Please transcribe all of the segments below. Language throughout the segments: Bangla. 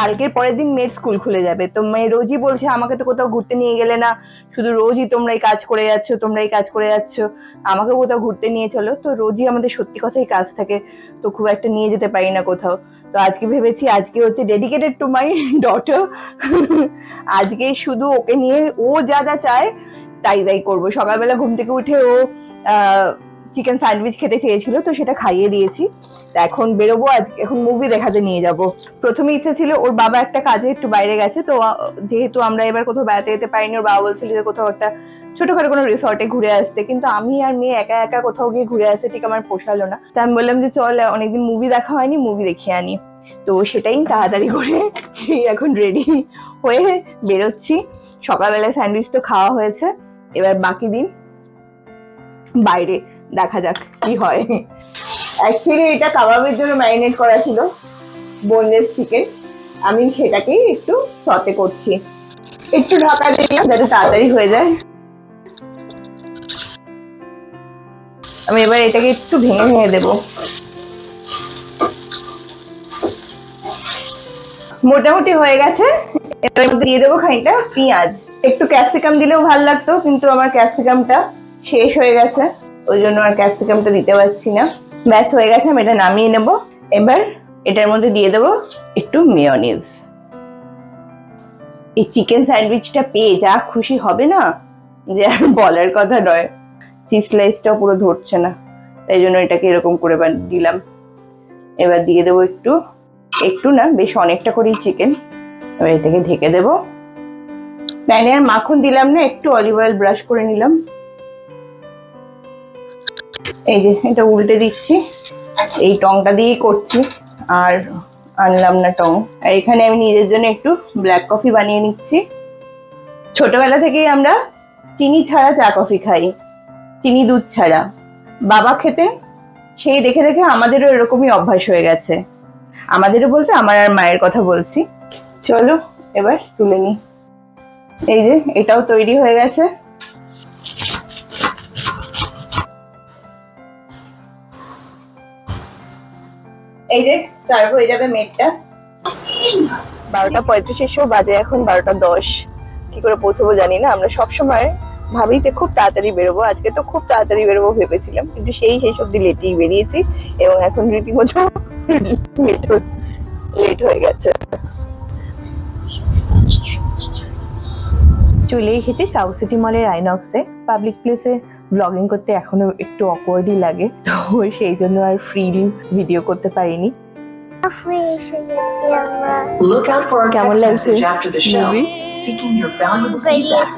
কালকের পরের দিন মেয়ের স্কুল খুলে যাবে। তো মেয়ে রোজই বলছে, আমাকে তো কোথাও ঘুরতে নিয়ে গেলে না। শুধু রোজই তোমরা এই কাজ করে যাচ্ছ, তোমরা এই কাজ করে যাচ্ছ। আমাকে কোথাও ঘুরতে নিয়ে চলো। তো রোজই আমাদের সত্যি কথাই কাজ থাকে। তো খুব একটা নিয়ে যেতে পারি না কোথাও। তো আজকে ভেবেছি, আজকে হচ্ছে ডেডিকেটেড টু মাই ডটার আজকে শুধু ওকে নিয়ে ও যা যা চায়, তাই তাই করব। সকালবেলা ঘুম থেকে উঠে ও চিকেন স্যান্ডউইচ খেতে চেয়েছিল, তো সেটা খাইয়ে দিয়েছি। এখন বেরোবো আজকে, এখন মুভি দেখাতে নিয়ে যাব। প্রথমে ইচ্ছে ছিল, ওর বাবা একটা কাজে একটু বাইরে গেছে, তো যেহেতু আমরা এবার কোথাও বেড়াতে যেতে পারিনি, ওর বাবা বলছিল যে কোথাও একটা ছোটখাটো কোনো রিসর্টে ঘুরে আসতে। কিন্তু আমি আর মেয়ে একা একা কোথাও গিয়ে ঘুরে আসতে ঠিক আমার পোষালো না। তা আমি বললাম যে চল অনেকদিন মুভি দেখা হয়নি মুভি দেখিয়ে আনি। তো সেটাই তাড়াতাড়ি করে এই এখন রেডি হয়ে বেরোচ্ছি। সকালবেলায় স্যান্ডউইচ তো খাওয়া হয়েছে, এবার বাকি দিন বাইরে। দেখা যাক কি হয়। অ্যাকচুয়ালি এটা কাবাবের জন্য ম্যারিনেট করা ছিল বোনলেস চিকেন আমি সেটাকেই একটু সতে করছি। একটু ঢাকা দিলাম যাতে তাড়াতাড়ি হয়ে যায়। আমি এবার এটাকে একটু ভেঙে ভেঙে দেবো। মোটামুটি হয়ে গেছে। এবার দিয়ে দেবো খানিকটা পেঁয়াজ। একটু ক্যাপসিকাম দিলেও ভালো লাগতো, কিন্তু আমার ক্যাপসিকামটা শেষ হয়ে গেছে। ওই জন্য আর ক্যাপসিকামটা দিতে পারছি না। ব্যাস, হয়ে গেছে, আমি এটা নামিয়ে নেব। এবার এটার মধ্যে দিয়ে দেবো একটু মেয়নিজ। এই চিকেন স্যান্ডউইচটা পেয়ে যা খুশি হবে না, যে আর বলার কথা নয়। চিজ স্লাইসটাও পুরো ধরছে না, তাই জন্য এটাকে এরকম করে দিলাম। এবার দিয়ে দেবো একটু একটু না, বেশ অনেকটা করেই চিকেন। এবার এটাকে ঢেকে দেবো। প্যানে আর মাখন দিলাম না, একটু অলিভ অয়েল ব্রাশ করে নিলাম। এই যে, এটা উল্টে দিচ্ছি। এই টংটা দিয়েই করছি, আর আনলাম না টং। আর এখানে আমি নিজের জন্য একটু ব্ল্যাক কফি বানিয়ে নিচ্ছি। ছোটবেলা থেকেই আমরা চিনি ছাড়া চা কফি খাই। চিনি দুধ ছাড়া। বাবা খেতে সেই দেখে দেখে আমাদেরও এরকমই অভ্যাস হয়ে গেছে। আমাদেরও বলতে আমার আর মায়ের কথা বলছি। চলো, এবার তুলে নি এই যে, এটাও তৈরি হয়ে গেছে। এই যে সার্ভ হয়ে যাবে মেটটা বারোটা পঁয়ত্রিশের শো বাজে এখন বারোটা দশ। কি করে পৌঁছবো জানি না আমরা সব সময় ভাবি যে খুব তাড়াতাড়ি বেরোবো। আজকে তো খুব তাড়াতাড়ি বেরোবো ভেবেছিলাম কিন্তু সেই শেষ অব্দি লেটেই বেরিয়েছি এবং এখন রীতিমতো লেট হয়ে গেছে। চলে এসেছি সাউথ সিটি মলের আইনক্সে পাবলিক প্লেসে ব্লগিং করতে এখনও একটু অকওয়ার্ডই লাগে তো সেই জন্য আর ফ্রিলি ভিডিও করতে পারিনি। এসে গেছি আমরা। Look out for our কেমন লাগছে message after the show, movie seeking your valuable feedback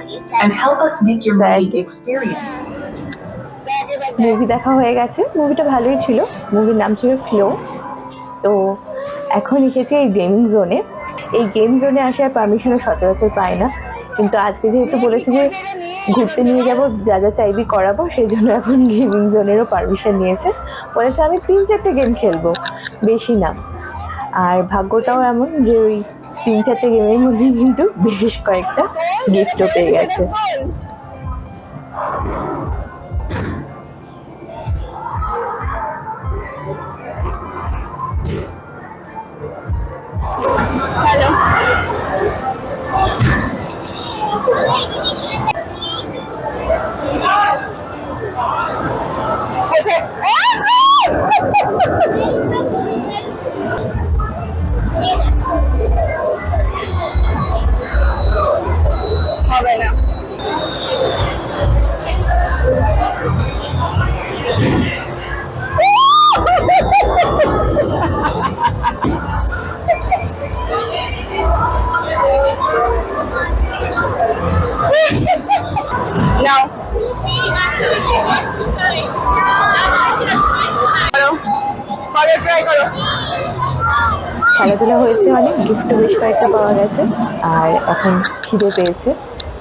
and help us make your movie experience. Movie দেখা হয়ে গেছে। মুভিটা ভালোই ছিল। মুভির নাম ছিল ফ্লো তো এখন এসেছি এই গেমিং জোনে এই গেম জোনে আসার পারমিশনও সচরাচর পায় না। কিন্তু আজকে যেহেতু বলেছে যে ঘুরতে নিয়ে যাব, যা যা চাইবি করাবো, সেই জন্য এখন গেমিং জোনেরও পারমিশন নিয়েছে। বলেছে, আমি তিন চারটে গেম খেলব, বেশি না। আর ভাগ্যটাও এমন যে ওই তিন চারটে গেমের মধ্যে কিন্তু বেশ কয়েকটা গিফটও পেয়ে গেছে। হ্যালো খেলাধুলা হয়েছে অনেক গিফটও বেশ কয়েকটা পাওয়া গেছে। আর এখন খিদে পেয়েছে।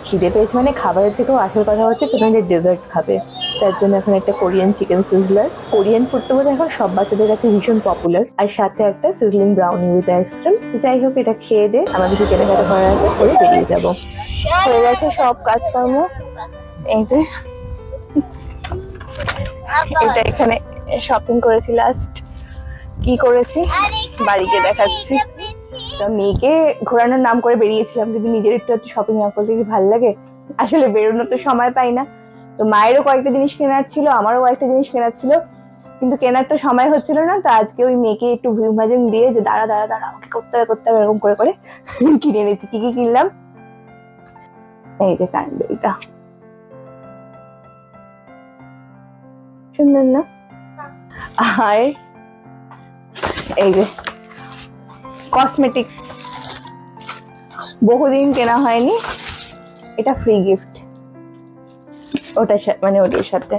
খিদে পেয়েছে মানে খাবারের থেকেও আসল কথা হচ্ছে প্রথমে ডেজার্ট খাবে। তার জন্য এখন একটা Korean chicken sizzler Korean food তো এখন সব বাচ্চাদের কাছে ভীষণ পপুলার আর সাথে একটা সিজলিং ব্রাউনি উইথ আইসক্রিম যাই হোক, এটা খেয়ে দে। আমাদের যে কেনাকাটা করা আছে করে বেরিয়ে যাব। হয়ে গেছে সব কাজকর্ম। এই যে, এটা এখানে শপিং করেছি লাস্ট কি করেছি? বাড়িকে দেখাচ্ছি। তো মেয়েকে ঘোরানোর নাম করে বেরিয়েছিলাম। যদি নিজের একটু একটু শপিং না করলে কি ভালো লাগে। আসলে বেরোনোর তো সময় পাই না। তো মায়েরও কয়েকটা জিনিস কেনার ছিল আমারও কয়েকটা জিনিস কেনার ছিল। কিন্তু কেনার তো সময় হচ্ছিল না তো আজকে ওই মেয়েকে একটু ভুম ভাজুম দিয়ে যে দাঁড়া দাঁড়া দাঁড়া আমাকে করতে হবে করতে হবে এরকম করে করে কিনে এনেছি। কি কি কিনলাম? এই যে ক্যান্ডেলটা সুন্দর না। আর এই যে কসমেটিক্স বহুদিন কেনা হয়নি এটা ফ্রি গিফট ওটার সাথে মানে ওটার সাথে।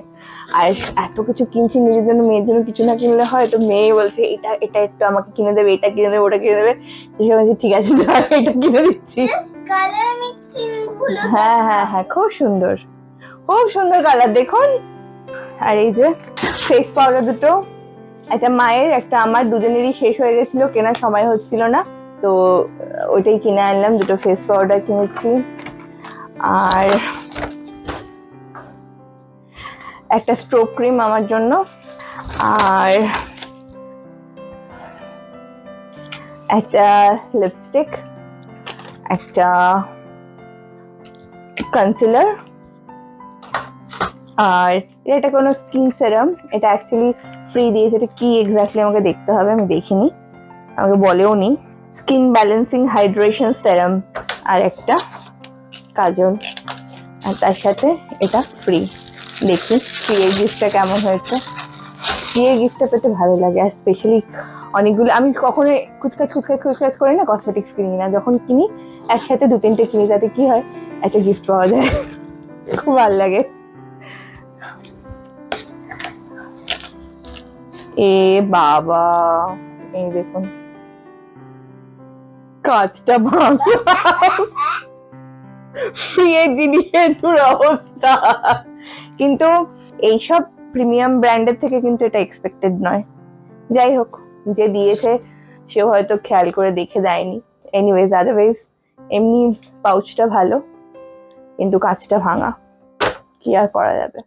আর এত কিছু কিনছি নিজের জন্য মেয়ের জন্য কিছু না কিনলে হয় তো মেয়ে বলছে এটা এটা একটু আমাকে কিনে দেবে এটা কিনে দেবে ওটা কিনে দেবে। সে বলছে ঠিক আছে এটা কিনে দিচ্ছি। হ্যাঁ হ্যাঁ হ্যাঁ খুব সুন্দর। খুব সুন্দর কালার দেখুন। আর এই যে ফেস পাউডার দুটো। একটা মায়ের, একটা আমার, দুজনেরই শেষ হয়ে গেছিল, কেনার সময় হচ্ছিল না। তো ওইটাই কিনে আনলাম, দুটো ফেস পাউডার কিনেছি। আর একটা স্ট্রোক ক্রিম আমার জন্য। আর একটা লিপস্টিক একটা কনসিলার আর এটা কোনো স্কিন সেরাম এটা অ্যাকচুয়ালি ফ্রি দিয়েছে, এটা কি এক্স্যাক্টলি আমাকে দেখতে হবে, আমি দেখিনি। আমাকে বলেও নি। স্কিন ব্যালেন্সিং হাইড্রেশন সেরাম আর একটা কাজল। আর তার সাথে এটা ফ্রি দেখি ফ্রি এই গিফটটা কেমন হয়েছে। ফ্রি এই গিফটটা পেতে ভালো লাগে, আর স্পেশালি অনেকগুলো, আমি কখনো কুচকাচ কুচকাচ কুচকাচ করে না কসমেটিক্স কিনি না। যখন কিনি, একসাথে দু তিনটে কিনি, তাতে কি হয়? একটা গিফট পাওয়া যায়। খুব ভালো লাগে। এ বাবা, এই দেখুন। কাজটা ভাঙা ফ্রি এর জিনিসের তোর অবস্থা কিন্তু এইসব প্রিমিয়াম ব্র্যান্ডের থেকে কিন্তু এটা এক্সপেক্টেড নয়। যাই হোক, যে দিয়েছে, সেও হয়তো খেয়াল করে দেখে দেয়নি। এনিওয়েজ আদারওয়াইজ এমনি পাউচটা ভালো, কিন্তু কাঁচটা ভাঙা। কি আর করা যাবে?